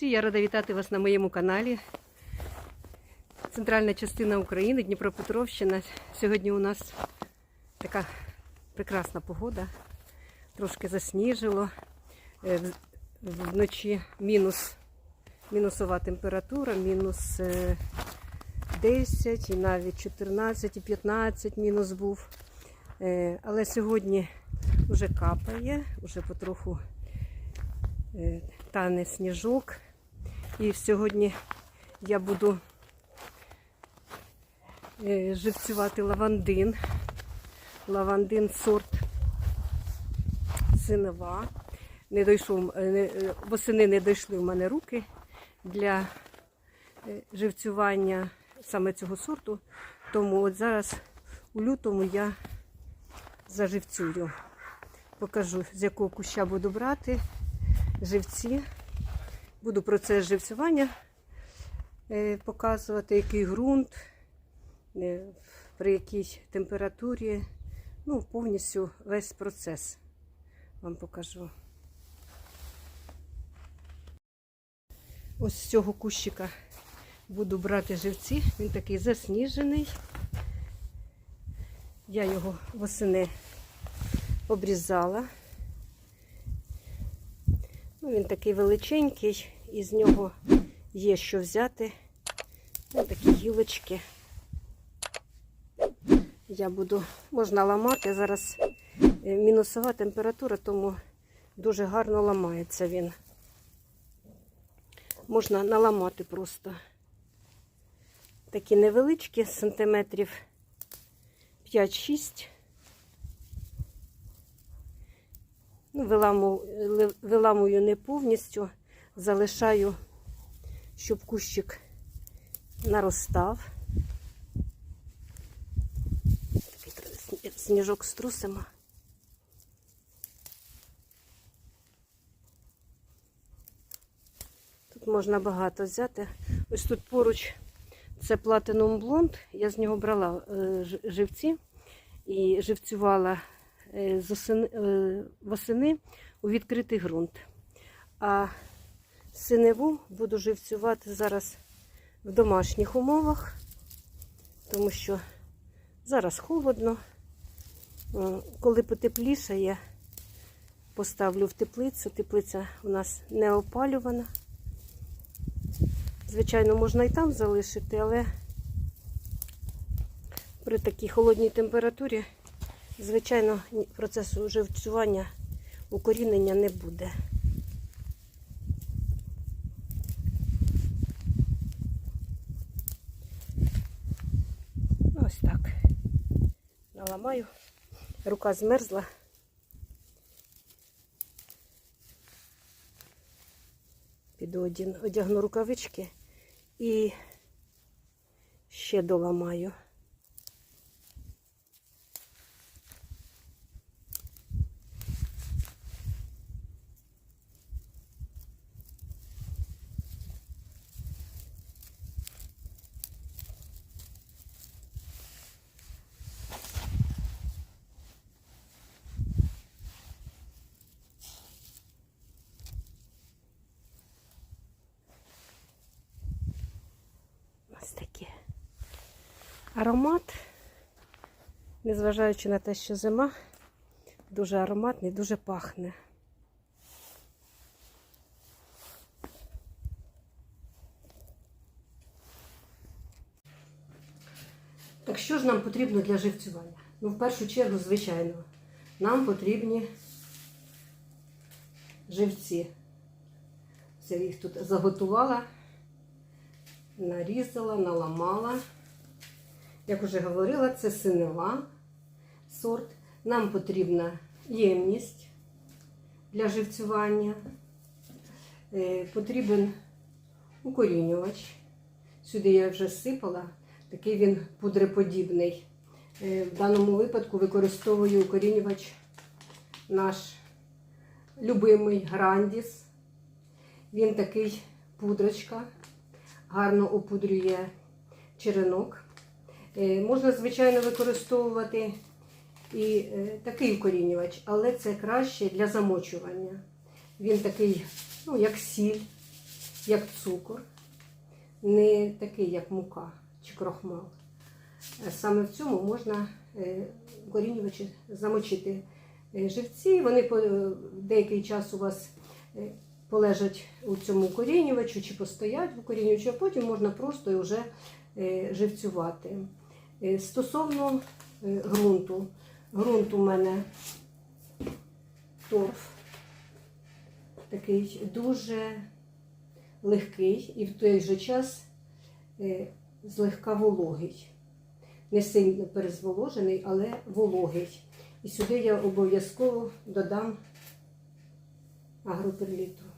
Друзі, я рада вітати вас на моєму каналі. Центральна частина України, Дніпропетровщина. Сьогодні у нас така прекрасна погода. Трошки засніжило. Е, Вночі мінус, мінусова температура, мінус е, 10 і навіть 14 і 15 мінус був. Е, Але сьогодні вже капає, вже потроху е, тане сніжок. І сьогодні я буду е, живцювати лавандин. Лавандин сорт синева. Не дійшов, е, е, восени не дійшли в мене руки для живцювання саме цього сорту. Тому от зараз у лютому я заживцюю. Покажу, з якого куща буду брати живці. Буду процес живцювання е, показувати, який ґрунт, е, при якій температурі. Ну, повністю весь процес вам покажу. Ось з цього кущика буду брати живці. Він такий засніжений. Я його восени обрізала. Ну, він такий величенький, і з нього є що взяти. Ось такі гілочки. Я буду, можна ламати. Зараз е, мінусова температура, тому дуже гарно ламається він. Можна наламати просто. Такі невеличкі, сантиметрів 5-6. Ну, виламу, ли- виламую не повністю, залишаю, щоб кущик наростав. Такий сніжок струсимо. Тут можна багато взяти. Ось тут поруч це Platinum Blonde. Я з нього брала е, живці і живцювала восени у відкритий ґрунт. А синеву буду живцювати зараз в домашніх умовах, тому що зараз холодно. М, Коли потеплішає, поставлю в теплицю. Теплиця у нас не опалювана. Звичайно, можна і там залишити, але при такій холодній температурі, звичайно, процесу живцювання, укорінення не буде. Ось так. Наламаю. Рука змерзла. Піду одягну рукавички і ще доламаю. Ось таке. Аромат, незважаючи на те, що зима, дуже ароматний, дуже пахне. Так що ж нам потрібно для живцювання? Ну, в першу чергу, звичайно, нам потрібні живці. Це їх тут заготувала нарізала, наламала. Як вже говорила, це синева сорт. Нам потрібна ємність для живцювання. Е, Потрібен укорінювач. Сюди я вже сипала, такий він пудреподібний. Е, В даному випадку використовую укорінювач наш любимий Грандіс. Він такий пудрочка гарно опудрює черенок. Е, Можна, звичайно, використовувати і е, такий укорінювач, але це краще для замочування. Він такий, ну, як сіль. як цукор, не такий, як мука чи крохмал. Е, Саме в цьому можна корінювачі замочити живці. Вони по деякий час у вас полежать у цьому корінювачу чи постоять в корінювачу, а потім можна просто вже е, живцювати. Е, Стосовно е, ґрунту, ґрунт у мене торф такий дуже легкий і в той же час злегка вологий. Не сильно перезволожений, але вологий. І сюди я обов'язково додам агроперліту.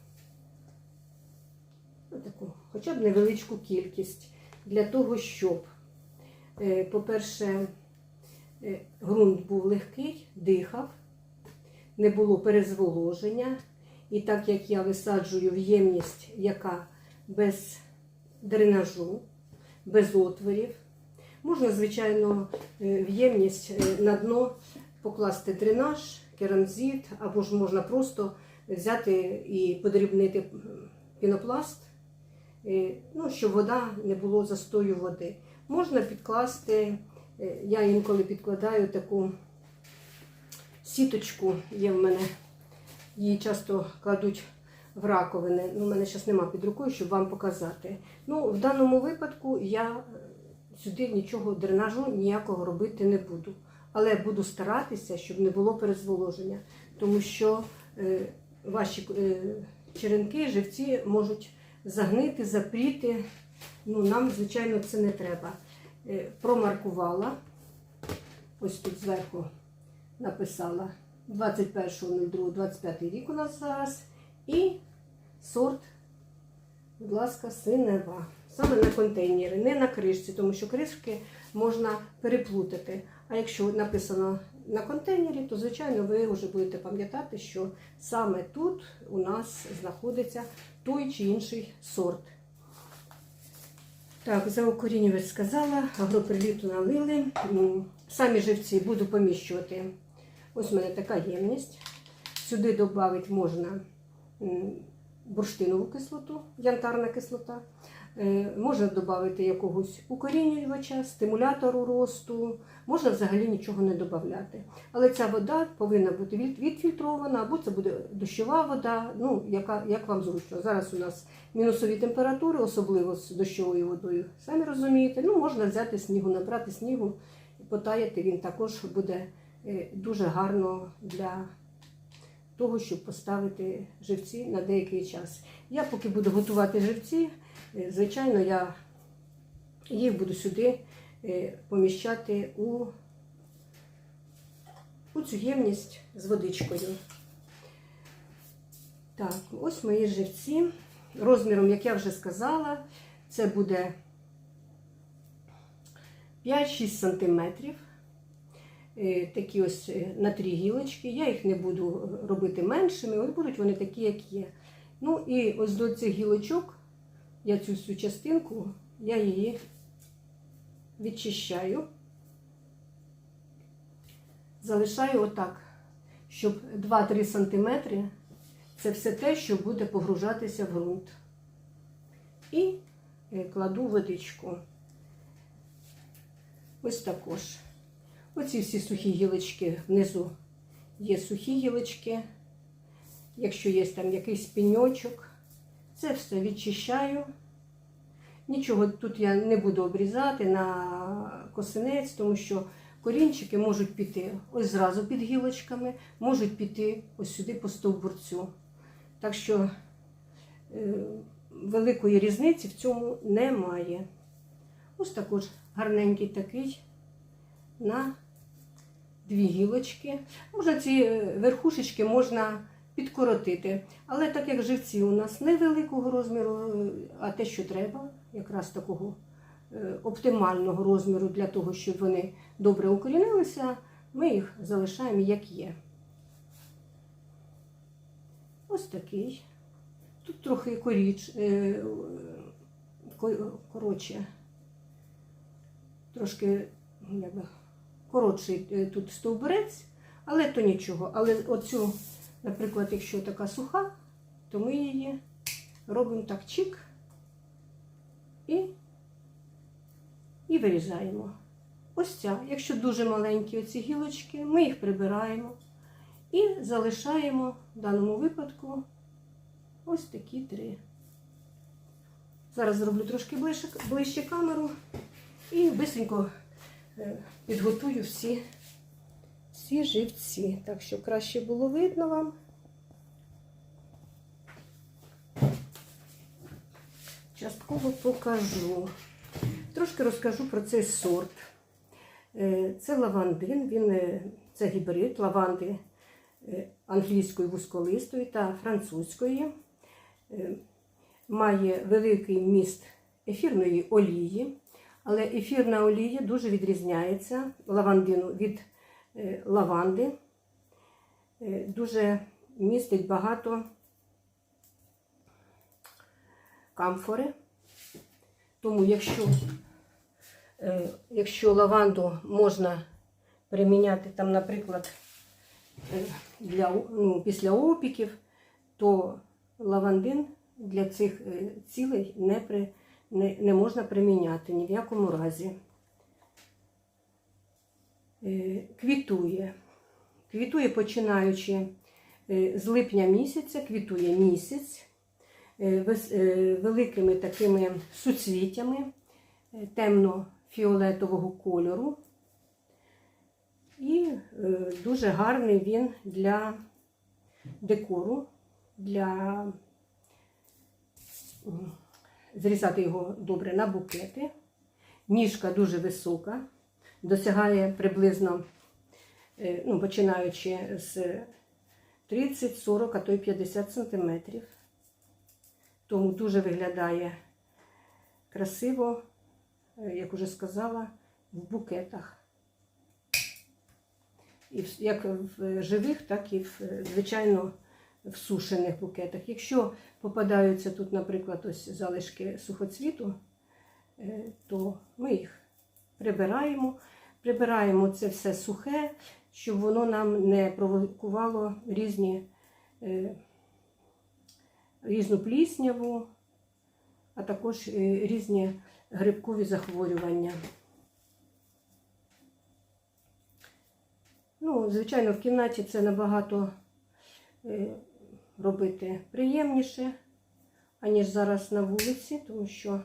Хоча б невеличку кількість для того, щоб, е, по-перше, е, ґрунт був легкий, дихав, не було перезволоження. І так як я висаджую в ємність, яка без дренажу, без отворів, можна, звичайно, е, в ємність на дно покласти дренаж, керамзит, або ж можна просто взяти і подрібнити пінопласт, ну, щоб вода не було застою води. Можна підкласти, е, я інколи підкладаю таку сіточку, є в мене. Її часто кладуть в раковини. Ну, у мене зараз нема під рукою, щоб вам показати. Ну, в даному випадку я е, сюди нічого дренажу ніякого робити не буду. Але буду старатися, щоб не було перезволоження, тому що е, ваші е, черенки, живці можуть загнити, запріти. Ну, нам, звичайно, це не треба. Е, промаркувала. Ось тут зверху написала 21.02.25 рік у нас зараз. І сорт, будь ласка, синева. Саме на контейнері, не на кришці, тому що кришки можна переплутати. А якщо написано на контейнері, то, звичайно, ви вже будете пам'ятати, що саме тут у нас знаходиться той чи інший сорт. Так, за укорінювач сказала, агроперліту налили. Самі живці буду поміщувати. Ось у мене така ємність. Сюди додати можна бурштинову кислоту, янтарна кислота. Е, Можна додати якогось укорінювача, стимулятору росту, можна взагалі нічого не додати. Але ця вода повинна бути відфільтрована, або це буде дощова вода, ну, яка, як вам зручно. Зараз у нас мінусові температури, особливо з дощовою водою. Самі розумієте, ну, можна взяти снігу, набрати снігу, потаяти, він також буде е, дуже гарно для того, щоб поставити живці на деякий час. Я поки буду готувати живці, звичайно, я їх буду сюди е, поміщати у, у цю ємність з водичкою. Так, ось мої живці. Розміром, як я вже сказала, це буде 5-6 сантиметрів. Е, Такі ось е, на три гілочки. Я їх не буду робити меншими, ось будуть вони такі, як є. Ну і ось до цих гілочок, я цю всю частинку, я її відчищаю, залишаю отак, щоб 2-3 сантиметри це все те, що буде погружатися в ґрунт. І е, кладу водичку. Ось також. Оці всі сухі гілочки внизу є сухі гілочки. Якщо є там якийсь пеньочок, це все відчищаю. Нічого тут я не буду обрізати на косинець, тому що корінчики можуть піти ось зразу під гілочками, можуть піти ось сюди по стовбурцю. Так що е, великої різниці в цьому немає. Ось також гарненький такий на дві гілочки. Можна ці верхушечки можна підкоротити. Але так як живці у нас невеликого розміру, е, а те, що треба, якраз такого е, оптимального розміру для того, щоб вони добре укорінилися, ми їх залишаємо як є. Ось такий. Тут трохи коріч, е, коротше, трошки ну, якби, коротший тут стовбурець, але то нічого. Але оцю, наприклад, якщо така суха, то ми її робимо так чик і, і вирізаємо. Ось ця. Якщо дуже маленькі оці гілочки, ми їх прибираємо і залишаємо в даному випадку ось такі три. Зараз зроблю трошки ближче, ближче камеру і бисенько е, підготую всі, всі живці. Так що краще було видно вам. Частково покажу. Трошки розкажу про цей сорт. Е, Це лавандин, він, е, це гібрид лаванди е, англійської вузьколистої та французької. Має великий вміст ефірної олії, але ефірна олія дуже відрізняється лавандину від лаванди. Е, Дуже містить багато камфори. Тому якщо, е, якщо лаванду можна приміняти там, наприклад, е, для, ну, після опіків, то лавандин для цих е, цілей не, при, не, не можна приміняти ні в якому разі. Е, Квітує. Квітує починаючи е, з липня місяця, квітує місяць е, великими такими суцвіттями е, темно-фіолетового кольору. І дуже гарний він для декору, для зрізати його добре на букети. Ніжка дуже висока, досягає приблизно, е, ну, починаючи з 30, 40, а то й 50 сантиметрів. Тому дуже виглядає красиво, е, як уже сказала, в букетах. І як в живих, так і в, е, звичайно, в сушених букетах. Якщо попадаються тут, наприклад, ось залишки сухоцвіту, то ми їх прибираємо. Прибираємо це все сухе, щоб воно нам не провокувало різні, е, різну плісняву, а також е, різні грибкові захворювання. Ну, звичайно, в кімнаті це набагато е, робити приємніше, аніж зараз на вулиці, тому що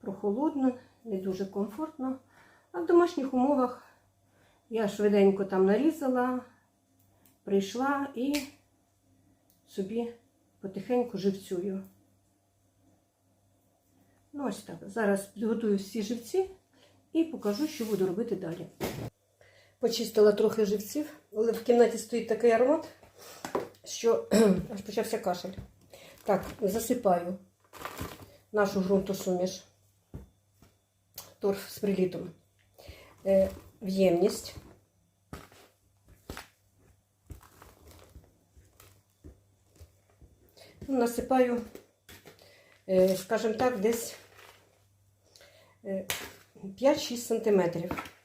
прохолодно, не дуже комфортно. А в домашніх умовах я швиденько там нарізала, прийшла і собі потихеньку живцюю. Ну, ось так. Зараз підготую всі живці і покажу, що буду робити далі. Почистила трохи живців, але в кімнаті стоїть такий аромат, що аж почався кашель. Так, засипаю нашу ґрунтосуміш, торф з прилітом, е, в ємність. Ну, Насипаю, е, скажімо так, десь е, 5-6 сантиметрів.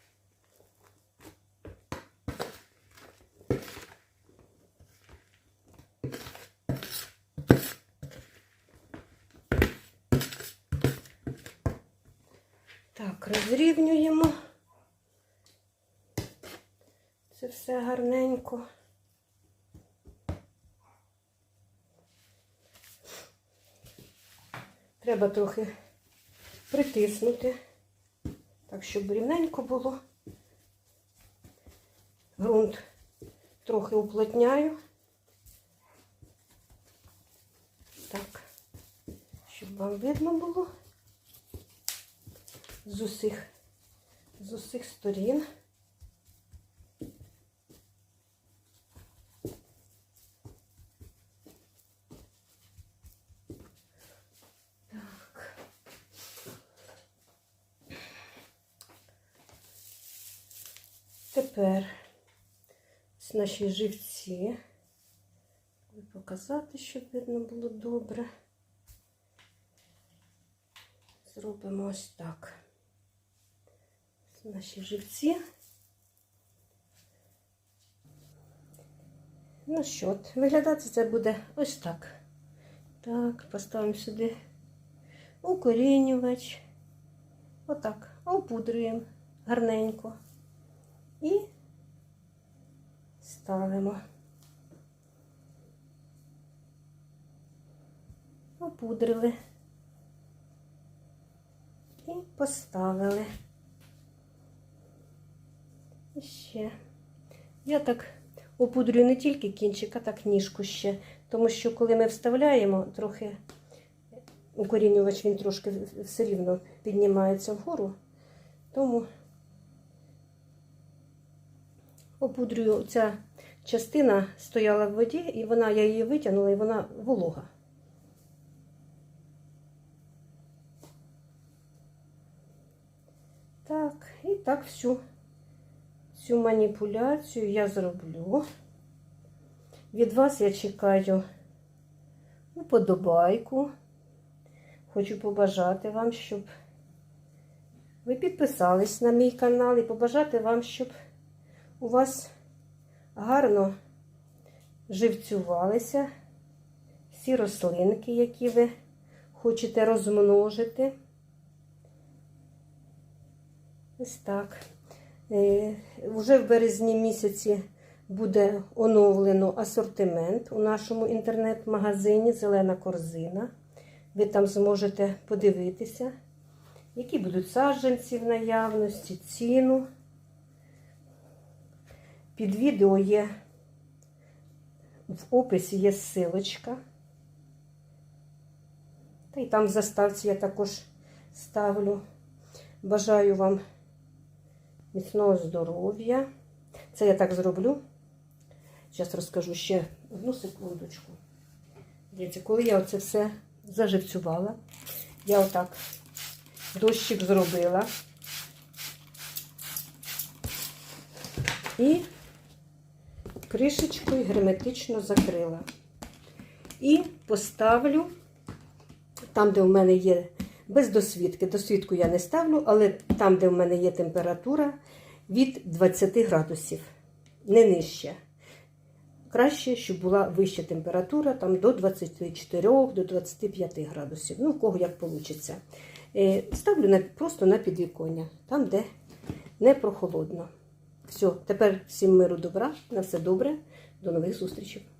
Так, розрівнюємо. Це все гарненько. Треба трохи притиснути, так, щоб рівненько було. Грунт трохи уплотняю. Так, щоб вам видно було з усіх, з усіх сторін. Тепер ось наші живці. Показати, щоб видно було добре. Зробимо ось так. Наші живці. Ну що, от, виглядати це буде ось так. Так, поставимо сюди укорінювач. Отак. Опудрюємо гарненько. І ставимо. Опудрили. І поставили. Ще. Я так опудрюю не тільки кінчик, а так ніжку ще. Тому що коли ми вставляємо трохи укорінювач, він трошки все рівно піднімається вгору. Тому опудрюю, ця частина стояла в воді, і вона, я її витягнула, і вона волога. Так, і так всю цю маніпуляцію я зроблю. Від вас я чекаю уподобайку. Хочу побажати вам, щоб ви підписались на мій канал і побажати вам, щоб у вас гарно живцювалися всі рослинки, які ви хочете розмножити. Ось так. Е, Уже в березні місяці буде оновлено асортимент у нашому інтернет-магазині Зелена корзина. Ви там зможете подивитися, які будуть саджанці в наявності, ціну. Під відео є в описі є ссылочка. Та й там в заставці я також ставлю. Бажаю вам міцного здоров'я. Це я так зроблю. Зараз розкажу ще одну секундочку. Дивіться, коли я оце все заживцювала, я отак дощик зробила. І кришечкою герметично закрила. І поставлю там, де в мене є без досвідки. Досвідку я не ставлю, але там, де в мене є температура від 20 градусів, не нижче. Краще, щоб була вища температура, там до 24 до 25 градусів. Ну, в кого як вийде. Ставлю на, просто на підвіконня, там, де не прохолодно. Все, тепер всім миру добра, на все добре, до нових зустрічей.